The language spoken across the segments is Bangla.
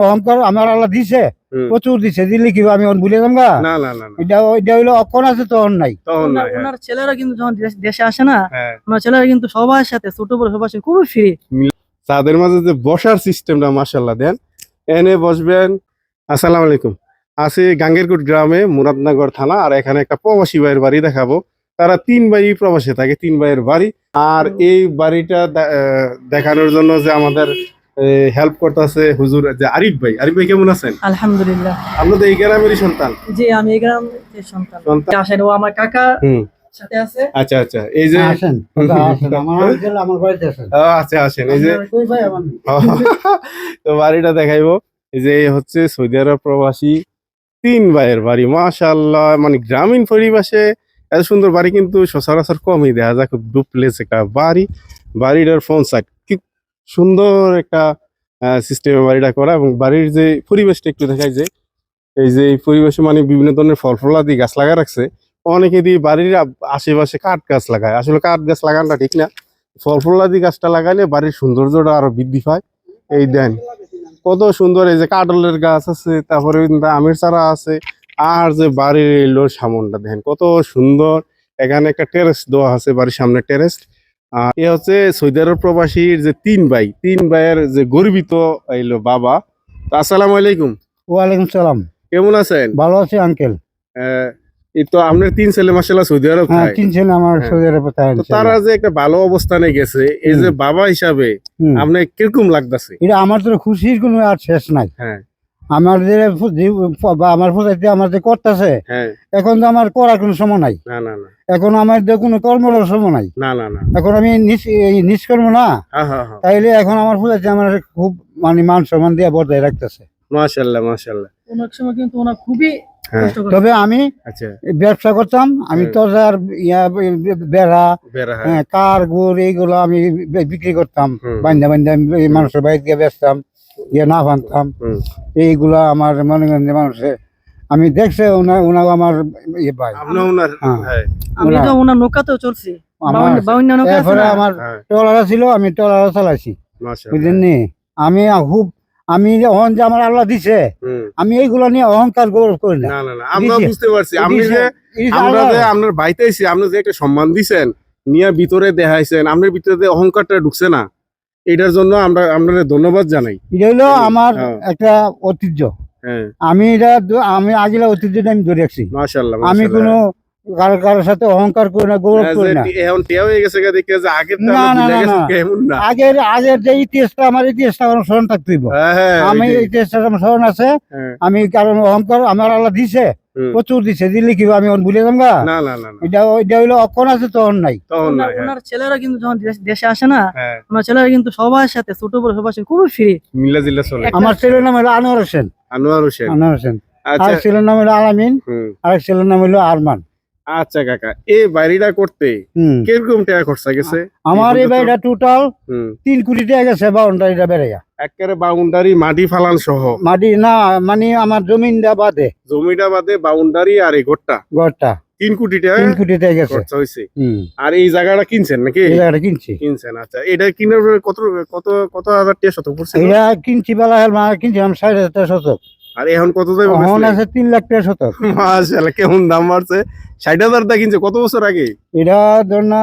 অহংকার আমার আল্লাহ দিছে প্রচুর দিছে দিলে কি আমি ওর ভুলে যাম গা। না না না না। এটা এটা হইল অক্ষণ আছে তখন নাই। তখন হ্যাঁ। ওনার ছেলেরা কিন্তু যখন দেশে আসে না হ্যাঁ। ওনার ছেলেরা কিন্তু সবার সাথে ছোট বড় সবার সাথে খুবই ফ্রি তাদের মাঝে যে বসার সিস্টেমটা মাশাল্লাহ দেন। এনে বসবেন। আসসালামু আলাইকুম। আছি গাঙ্গেরকুট গ্রামে মুরাদনগর থানা আর এখানে একটা প্রবাসী ভাইয়ের বাড়ি দেখাবো। তারা তিন ভাই প্রবাসে থাকে তিন ভাইয়ের বাড়ি। আর এই বাড়িটা আহ, দেখানোর জন্য যে আমাদের হেল্প করতেছে হুজুর যে আরিফ ভাই। আরিফ ভাই কেমন আছেন? আলহামদুলিল্লাহ। আপনি তো এই গ্রামেরই সন্তান। জি আমি এই গ্রাম থেকে সন্তান। সন্তান। আসেন ও আমার কাকা হুম। সাথে আছে। আচ্ছা আচ্ছা এই যে আসেন আসেন আমার বাড়িতে আসেন আচ্ছা আসেন এই যে ওই ভাই আমার তো বাড়িটা দেখাইবো। এই যে হচ্ছে সৌদি আরব প্রবাসী তিন ভাইয়ের বাড়ি। মাশাল্লাহ মানে গ্রামীণ পরিবেশে এত সুন্দর বাড়ি কিন্তু সচরাচর কমই। দেখা যায় খুব ডুপ্লেস একটা বাড়ি। বাড়িটার ফোন সাইড সুন্দর একটা সিস্টেমে বাড়িটা করা এবং বাড়ির যে পরিবেশটা একটু দেখাই যে, এই যে এই পরিবেশে মানে বিভিন্ন ধরনের ফল ফলাদি গাছ লাগা রাখছে। অনেকে দিয়ে বাড়ির আশেপাশে কাঠ গাছ লাগায়। আসলে কাঠ গাছ লাগানোটা ঠিক না। ফল ফলাদি গাছটা লাগালে বাড়ির সৌন্দর্যটা আরও বৃদ্ধি পায়। এই দেন, কত সুন্দর এই যে কাটলের গাছ আছে, তারপরে আমের চারা আছে, আর যে বাড়ির এলো সামনটা দেখেন, কত সুন্দর। এখানে একটা টেরেস দেওয়া আছে বাড়ির সামনে টেরেস এ হচ্ছে সৌদি আরব প্রবাসীর যে তিন ভাই তিন ভাইয়ের যে গর্বিত এইলো বাবা। তো আসসালামু আলাইকুম। ওয়ালাইকুম সালাম। কেমন আছেন? ভালো আছে আঙ্কেল। এই তো আপনার তিন ছেলে মাসাল্লাহ সৌদি আরব হ্যাঁ তিন ছেলে আমার হ্যাঁ। সৌদি আরবে তো তারা যে একটা ভালো অবস্থানে গেছে এই যে বাবা হিসাবে আপনার কীরকম লাগতেছে? এটা আমার তো খুশির কোনো আর শেষ নাই। হ্যাঁ। বা আমার ফুটাইতে আমার যে করতেছে হ্যাঁ। এখন তো আমার করার কোনো সময় নাই। না না না। এখন আমার যে কোনো কর্মের সময় নাই। না না না। এখন আমি নিষ্কর্ম না। হ্যাঁ হ্যাঁ তাইলে এখন আমার ফুটাইতে আমার খুব মানে মান সম্মান দিয়ে বজায় রাখতেছে। মাশাল্লাহ মাশাল্লাহ ওনার সময় কিন্তু ওনার খুবই কষ্ট করে। তবে আমি আচ্ছা। ব্যবসা করতাম আমি। তজার ইয়া বেড়া কার গুড় এইগুলো আমি বিক্রি করতাম। বান্ধা বান্ধা আমি মানুষের বাড়িতে গিয়ে বেচতাম। ইয়ে না বানতাম হুম। এইগুলো আমার মনে করেন যে মানুষের আমি দেখছে ওনা আমার ইয়ে পাই হ্যাঁ। হ্যাঁ। আমি তো ওনার নৌকাতেও চলছি? আমার হ্যাঁ। ছিল আমি টলারা চালাইছি। মাশাল্লাহ আমি খুব আমি অহন যে আমার আল্লাহ দিছে আমি এইগুলো নিয়ে অহংকার করি না। আমরা বুঝতে পারছি। আপনি যে আমরা আপনার বাইতে আপনি যে একটা সম্মান দিছেন নিয়ে ভিতরে দেখাইছেন আপনার ভিতরে অহংকারটা ঢুকছে না। এটার জন্য আমরা আপনাদের ধন্যবাদ জানাই। এটা হইল আমার হ্যাঁ। একটা ঐতিহ্য। হ্যাঁ। আমি এটা আমি আগিলা ঐতিহ্যটা আমি ধরে রাখছি। মাশাল্লাহ আমি। কোনো কারও কারোর সাথে অহংকার করি না গৌরব করি না। এখন টিয়া হয়ে গেছে দেখে যে আগের না, আগের আগের যে ইতিহাসটা আমার ইতিহাসটা আমার স্মরণ থাকতে হইব। হ্যাঁ হ্যাঁ আমি ইতিহাসটা আমার স্মরণ আছে। হ্যাঁ, আমি কারণ অহংকার আমার আল্লাহ দিছে। প্রচুর দিছে দিলে কি আমি ভুলে যাম গা। না না না না। এটা এটা হইল অক্ষণ আছে তখন নাই। তখন ওনার হ্যাঁ। ওনার ছেলেরা কিন্তু যখন দেশ- দেশে আসে না হ্যাঁ। ওনার ছেলেরা কিন্তু সবার সাথে ছোট বড় সবার সাথে খুব ফ্রি মিল্লা জিল্লা চলে। আমার ছেলের নাম হলো আনোয়ার হোসেন। আনোয়ার হোসেন। আনোয়ার হোসেন। আচ্ছা। আর ছেলের নাম হলো আলামিন হুম। আর ছেলের নাম হলো আরমান। আচ্ছা কাকা। এই বাড়িটা করতে কীরকম টাকা খরচা গেছে? আমার এই বাড়িটা টোটাল তিন কোটি টাকা গেছে বাউন্ডারিটা বেড়াইয়া একেবারে বাউন্ডারি মাটি ফালান সহ। মাটি না মানে আমার জমিনটা বাদে। জমিটা বাদে বাউন্ডারি আর এই ঘরটা। ঘরটা। তিন কোটি টাকা তিন কোটি টাকা গেছে। খরচা হয়েছে। আর এই জায়গাটা কিনছেন নাকি? এই জায়গাটা কিনছি। কিনছেন আচ্ছা। এটা কিনার কত কত কত হাজার টাকা শতক পড়ছে? এটা কিনছি বেলা কিনছিলাম সাড়ে হাজার টাকা শতক। আর এখন কত যাবে এখন আছে তিন লাখ টাকা শতক মাশাআল্লাহ কেমন দাম বাড়ছে? ষাট হাজার টাকা কিনছে কত বছর আগে? এটা ধর না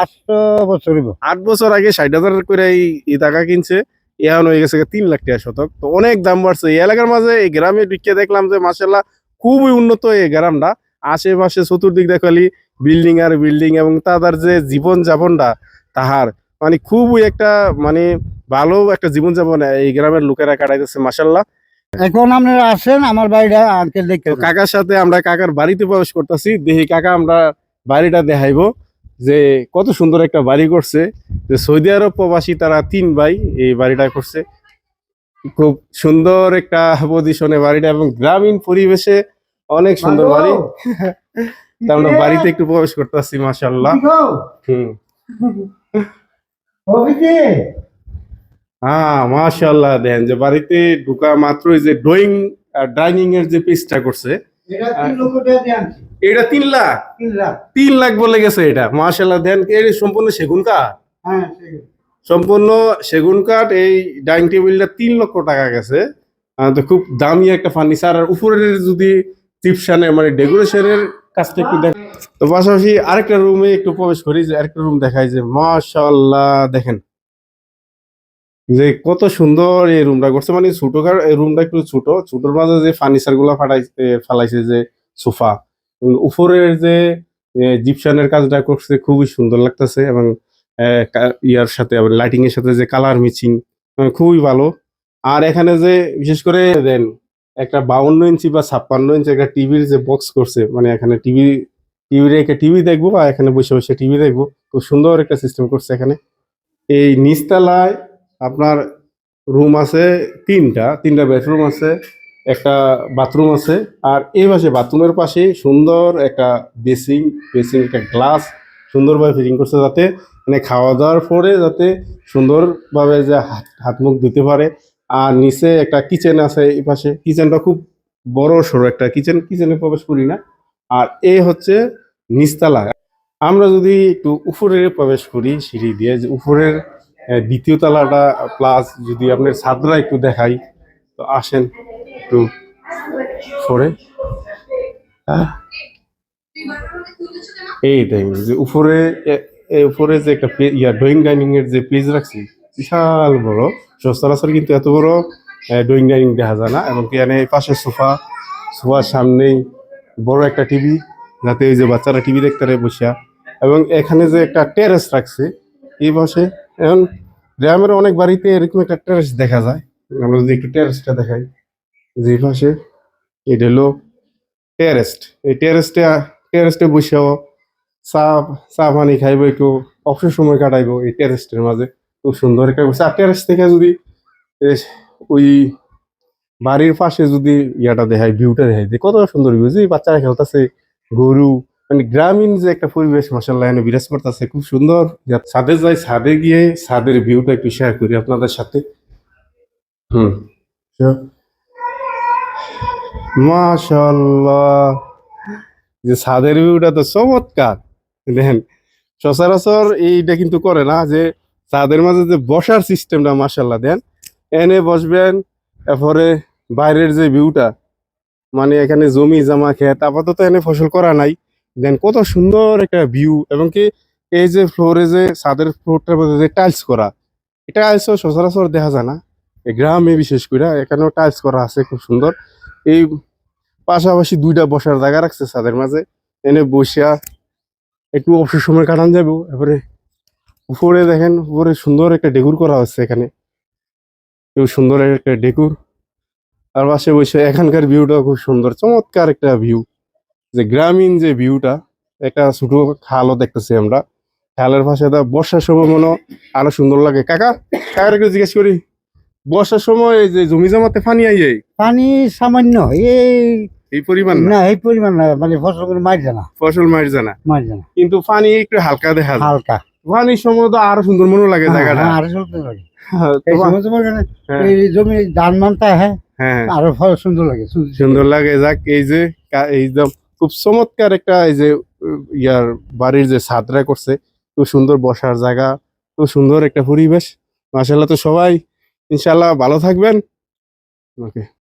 আটশো বছর আট বছর আগে ষাট হাজার করে এই টাকা কিনছে এখন হয়ে গেছে তিন লাখ টাকা শতক। তো অনেক দাম বাড়ছে। এই এলাকার মাঝে এই গ্রামে ঢুকে দেখলাম যে মাসাল্লাহ খুবই উন্নত এই গ্রামটা। আশেপাশে চতুর্দিক দেখালি বিল্ডিং আর বিল্ডিং এবং তাদের যে জীবন যাপনটা তাহার মানে খুবই একটা মানে ভালো একটা জীবন যাপন এই গ্রামের লোকেরা কাটাইতেছে মাসাল্লাহ এখন আপনারা আসেন আমার বাড়িটা আঙ্কেল দেখতে কাকার সাথে আমরা কাকার বাড়িতে প্রবেশ করতেছি। দেখি কাকা আমরা বাড়িটা দেখাইবো যে কত সুন্দর একটা বাড়ি করছে। যে সৌদি আরব প্রবাসী তারা তিন ভাই এই বাড়িটা করছে। খুব সুন্দর একটা পজিশনে বাড়িটা এবং গ্রামীণ পরিবেশে অনেক সুন্দর বাড়ি। আমরা বাড়িতে একটু প্রবেশ করতেছি মাসাল্লাহ হুম। হ্যাঁ মাশাল্লাহ দেন যে বাড়িতে ঢুকা মাত্রই যে ড্রয়িং ডাইনিং এর যে পেজটা করছে এটা তিন লাখ? তিন লাখ। বলে গেছে এটা মাশাল্লাহ দেন এর সম্পূর্ণ সেগুন কাঠ? হ্যাঁ সম্পূর্ণ সেগুন কাঠ এই ডাইনিং টেবিলটা তিন লক্ষ টাকা গেছে। তো খুব দামি একটা ফার্নিচার আর উপরের যদি চিপসানে মানে ডেকোরেশনের কাজটা একটু দেখ তো পাশাপাশি আরেকটা রুমে একটু প্রবেশ করি যে আরেকটা রুম দেখাই যে মাশাআল্লাহ দেখেন। যে কত সুন্দর এই রুমটা করছে। মানে ছোট রুমটা একটু ছোট। ছোটর মাঝে যে ফার্নিচারগুলা ফাটাইছে, ফালাইছে যে সোফা উপরের যে জিপশানের কাজটা করছে, খুবই সুন্দর লাগতেছে এবং ইয়ার সাথে লাইটিং এর সাথে যে কালার মিচিং খুবই ভালো। আর এখানে যে, বিশেষ করে দেন, একটা বাউন্ন ইঞ্চি বা ছাপ্পান্ন ইঞ্চি একটা টিভির যে বক্স করছে মানে এখানে টিভি টিভি রেখে টিভি দেখব আর এখানে বসে বসে টিভি দেখব, খুব সুন্দর একটা সিস্টেম করছে এখানে। এই নিচতলায় আপনার রুম আছে তিনটা তিনটা বেডরুম আছে, একটা বাথরুম আছে, আর এই পাশে বাথরুমের পাশে সুন্দর একটা বেসিং বেসিং একটা গ্লাস সুন্দরভাবে ফিটিং করছে যাতে মানে খাওয়া দাওয়ার পরে যাতে সুন্দরভাবে যে হাত হাত মুখ ধুতে পারে। আর নিচে একটা কিচেন আছে এই পাশে। কিচেনটা খুব বড় সড়ো একটা কিচেন কিচেনে প্রবেশ করি না। আর এ হচ্ছে নিচতলা। আমরা যদি একটু উপরে প্রবেশ করি, সিঁড়ি দিয়ে যে উপরের দ্বিতীয় তলাটা প্লাস যদি আপনার ছাদরা একটু দেখাই তো আসেন একটু উপরে আহ, এইটাই যে উপরে উপরে যে একটা ইয়া ড্রয়িং ডাইনিং এর যে পেজ রাখছি বিশাল বড়। সচরাচর কিন্তু এত বড় ড্রয়িং ডাইনিং দেখা যায় না এবং এখানে পাশে সোফা সোফার সামনেই বড় একটা টিভি যাতে ওই যে বাচ্চারা টিভি দেখতে বসিয়া। এবং এখানে যে একটা টেরেস রাখছে এই পাশে এখন গ্রামের অনেক বাড়িতে এরকম একটা টেরেস দেখা যায়। আমরা যদি একটু টেরেসটা দেখাই, যে পাশে এটা হলো টেরেস্ট এই টেরেস্টে টেরেস্টে বসেও চা চা পানি খাইবো, একটু অবসর সময় কাটাইবো এই টেরেস্টের মাঝে। খুব সুন্দর একটা আর টেরেস থেকে যদি ওই বাড়ির পাশে যদি ইয়াটা দেখায় ভিউটা দেখায় যে কত সুন্দর ভিউ যে বাচ্চারা খেলতেছে, গরু মানে গ্রামীণ যে একটা পরিবেশ মাসাল্লাহ এনে বিরাজ করতেছে খুব সুন্দর। ছাদে যাই ছাদে গিয়ে ছাদের ভিউটা একটু শেয়ার করি আপনাদের সাথে। হুম। মাশাল্লাহ যে ছাদের ভিউটা তো চমৎকার। দেখেন সচরাচর এইটা কিন্তু করে না যে ছাদের মাঝে যে বসার সিস্টেমটা মাশাল্লাহ দেন এনে বসবেন তারপরে বাইরের যে ভিউটা মানে এখানে জমি জামা খেত আপাতত এনে ফসল করা নাই। দেন কত সুন্দর একটা ভিউ এবং কি এই যে ফ্লোরে যে ছাদের ফ্লোরটার মধ্যে যে টাইলস করা এটা টাইলসও সচরাচর দেখা যায় না। গ্রামে বিশেষ করে এখানেও টাইলস করা আছে খুব সুন্দর। এই পাশাপাশি দুইটা বসার জায়গা রাখছে ছাদের মাঝে। এনে বসিয়া একটু অবসর সময় কাটান যাব। এবারে উপরে দেখেন, উপরে সুন্দর একটা ডেকুর করা হচ্ছে এখানে। খুব সুন্দর একটা ডেকুর আর পাশে বসে এখানকার ভিউটা খুব সুন্দর। চমৎকার একটা ভিউ যে গ্রামীণ যে ভিউটা একটা ছোট খালও দেখতেছি আমরা। খালের পাশে দা বর্ষার সময় মনে আরও সুন্দর লাগে। কাকা কাকার একটু জিজ্ঞেস করি বর্ষার সময় এই যে জমি জমাতে পানি আই যায় পানি সামান্য এই এই পরিমাণ না? এই পরিমাণ না মানে ফসল করে মার জানা ফসল মারছে জানা মার জানা কিন্তু পানি একটু হালকা দেখা হালকা। পানির সময় তো আরও সুন্দর মনে লাগে জায়গাটা। হ্যাঁ, আরও চলতে লাগে। হ্যাঁ, এই হ্যাঁ, জমি ধান মানতে হ্যাঁ। হ্যাঁ। আরও ফল সুন্দর লাগে সুন্দর সুন্দর লাগে। যাক এই যে এই যে খুব চমৎকার একটা এই যে ইয়ার বাড়ির যে ছাদরা করছে, খুব সুন্দর বসার জায়গা, খুব সুন্দর একটা পরিবেশ। মাসাল্লাহ তো সবাই ইনশাল্লাহ ভালো থাকবেন। ওকে।